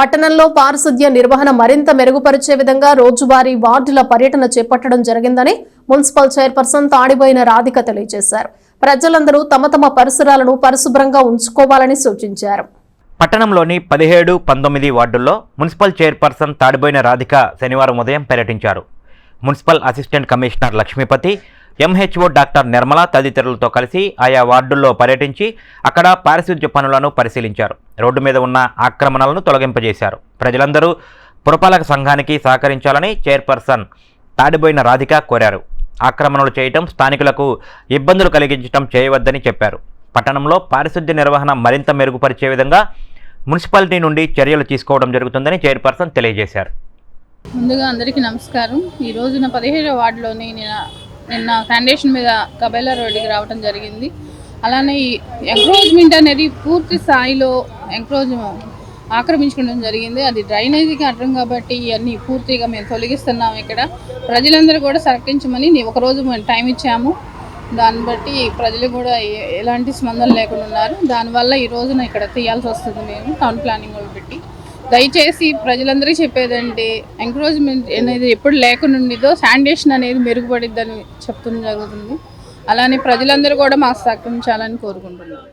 పట్టణంలో పారిశుద్ధ్య నిర్వహణ మరింత మెరుగుపరిచే విధంగా రోజువారీ వార్డుల పర్యటన చేపట్టడం జరిగిందని మున్సిపల్ చైర్పర్సన్ తాడిపోయిన రాధిక తెలియజేశారు. ప్రజలందరూ తమ తమ పరిసరాలను పరిశుభ్రంగా ఉంచుకోవాలని సూచించారు. పట్టణంలోని పదిహేడు పంతొమ్మిది వార్డుల్లో మున్సిపల్ చైర్పర్సన్ తాడిపోయిన రాధిక శనివారం ఉదయం పర్యటించారు. Municipal assistant commissioner Lakshmipathi MHO doctor Nirmala తదితరులతో కలిసి ఆయా వార్డుల్లో పర్యటించి అక్కడ పారిశుద్ధ్య పనులను పరిశీలించారు. రోడ్డు మీద ఉన్న ఆక్రమణలను తొలగింపజేశారు. ప్రజలందరూ పురపాలక సంఘానికి సహకరించాలని చైర్పర్సన్ తాడిబోయిన రాధిక కోరారు. ఆక్రమణలు చేయటం స్థానికులకు ఇబ్బందులు కలిగించడం చేయవద్దని చెప్పారు. పట్టణంలో పారిశుద్ధ్య నిర్వహణ మరింత మెరుగుపరిచే విధంగా మున్సిపాలిటీ నుండి చర్యలు తీసుకోవడం జరుగుతుందని చైర్పర్సన్ తెలియజేశారు. ముందుగా అందరికీ నమస్కారం. ఈ రోజున పదిహేడవ వార్డులోని నేను నిన్న ఫౌండేషన్ మీద కబేలా రోడ్డుకి రావడం జరిగింది. అలానే ఈ ఎంక్రోచ్మెంట్ అనేది పూర్తి స్థాయిలో ఎంక్రోజ్ ఆక్రమించుకోవడం జరిగింది. అది డ్రైనేజీకి అడ్డం కాబట్టి ఇవన్నీ పూర్తిగా మేము తొలగిస్తున్నాం ఇక్కడ. ప్రజలందరూ కూడా సహకరించమని ఒకరోజు ఒక రోజు మేము టైం ఇచ్చాము. దాన్ని బట్టి ప్రజలు కూడా ఎలాంటి స్పందన లేకుండా ఉన్నారు. దానివల్ల ఈ రోజున ఇక్కడ తీయాల్సి వస్తుంది మేము. టౌన్ ప్లానింగ్ పెట్టి. దయచేసి ప్రజలందరికీ చెప్పేదంటే ఎంకరేజ్మెంట్ అనేది ఎప్పుడు లేకుండా ఉండిదో శానిటేషన్ అనేది మెరుగుపడిద్దని చెప్తుంది జరుగుతుంది. అలానే ప్రజలందరూ కూడా మాకు సహకరించాలని కోరుకుంటున్నాను